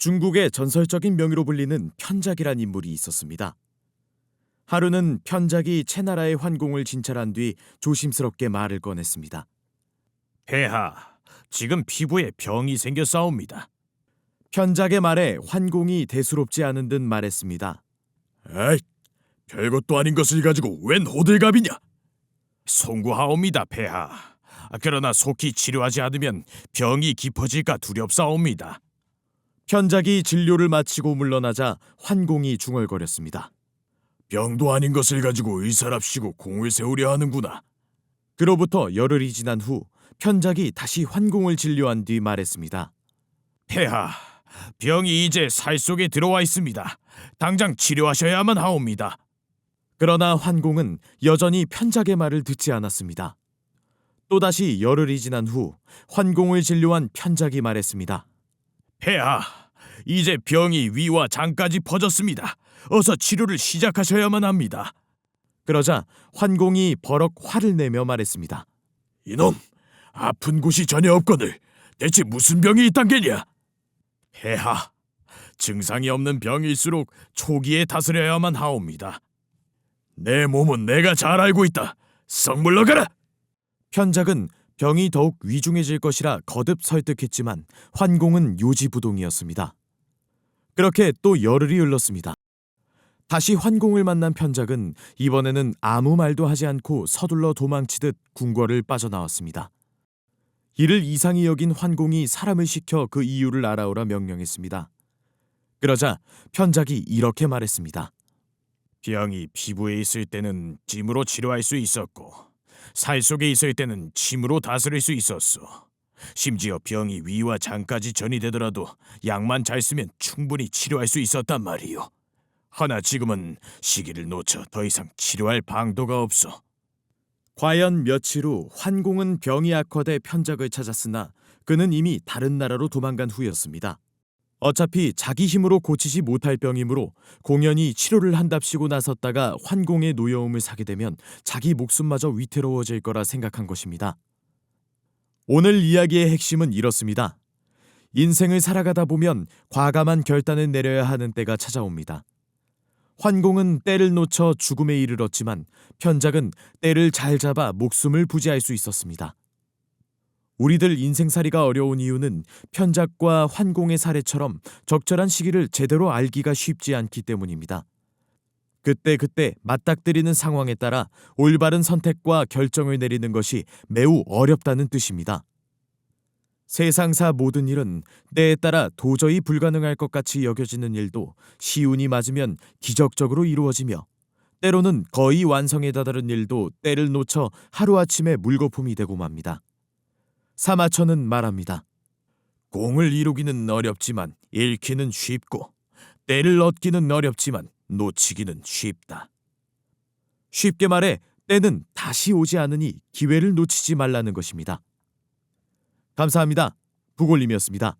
중국의 전설적인 명의로 불리는 편작이란 인물이 있었습니다. 하루는 편작이 채나라의 환공을 진찰한 뒤 조심스럽게 말을 꺼냈습니다. 폐하, 지금 피부에 병이 생겼사옵니다. 편작의 말에 환공이 대수롭지 않은 듯 말했습니다. 에이, 별것도 아닌 것을 가지고 웬 호들갑이냐? 송구하옵니다, 폐하. 아, 그러나 속히 치료하지 않으면 병이 깊어질까 두렵사옵니다. 편작이 진료를 마치고 물러나자 환공이 중얼거렸습니다. 병도 아닌 것을 가지고 의사랍시고 공을 세우려 하는구나. 그로부터 열흘이 지난 후 편작이 다시 환공을 진료한 뒤 말했습니다. 폐하, 병이 이제 살 속에 들어와 있습니다. 당장 치료하셔야만 하옵니다. 그러나 환공은 여전히 편작의 말을 듣지 않았습니다. 또다시 열흘이 지난 후 환공을 진료한 편작이 말했습니다. 폐하, 이제 병이 위와 장까지 퍼졌습니다. 어서 치료를 시작하셔야만 합니다. 그러자 환공이 버럭 화를 내며 말했습니다. 이놈, 아픈 곳이 전혀 없거늘 대체 무슨 병이 있단 게냐? 폐하, 증상이 없는 병일수록 초기에 다스려야만 하옵니다. 내 몸은 내가 잘 알고 있다. 썩 물러가라! 편작은 병이 더욱 위중해질 것이라 거듭 설득했지만 환공은 요지부동이었습니다. 그렇게 또 열흘이 흘렀습니다. 다시 환공을 만난 편작은 이번에는 아무 말도 하지 않고 서둘러 도망치듯 궁궐을 빠져나왔습니다. 이를 이상히 여긴 환공이 사람을 시켜 그 이유를 알아오라 명령했습니다. 그러자 편작이 이렇게 말했습니다. 병이 피부에 있을 때는 찜으로 치료할 수 있었고 살 속에 있을 때는 침으로 다스릴 수 있었소. 심지어 병이 위와 장까지 전이되더라도 약만 잘 쓰면 충분히 치료할 수 있었단 말이요. 하나 지금은 시기를 놓쳐 더 이상 치료할 방도가 없어. 과연 며칠 후 환공은 병이 악화돼 편작을 찾았으나 그는 이미 다른 나라로 도망간 후였습니다. 어차피 자기 힘으로 고치지 못할 병이므로 공연히 치료를 한답시고 나섰다가 환공의 노여움을 사게 되면 자기 목숨마저 위태로워질 거라 생각한 것입니다. 오늘 이야기의 핵심은 이렇습니다. 인생을 살아가다 보면 과감한 결단을 내려야 하는 때가 찾아옵니다. 환공은 때를 놓쳐 죽음에 이르렀지만 편작은 때를 잘 잡아 목숨을 부지할 수 있었습니다. 우리들 인생살이가 어려운 이유는 편작과 환공의 사례처럼 적절한 시기를 제대로 알기가 쉽지 않기 때문입니다. 그때 그때 맞닥뜨리는 상황에 따라 올바른 선택과 결정을 내리는 것이 매우 어렵다는 뜻입니다. 세상사 모든 일은 때에 따라 도저히 불가능할 것 같이 여겨지는 일도 시운이 맞으면 기적적으로 이루어지며 때로는 거의 완성에 다다른 일도 때를 놓쳐 하루아침에 물거품이 되고 맙니다. 사마천은 말합니다. 공을 이루기는 어렵지만 잃기는 쉽고 때를 얻기는 어렵지만 놓치기는 쉽다. 쉽게 말해 때는 다시 오지 않으니 기회를 놓치지 말라는 것입니다. 감사합니다. 부골님이었습니다.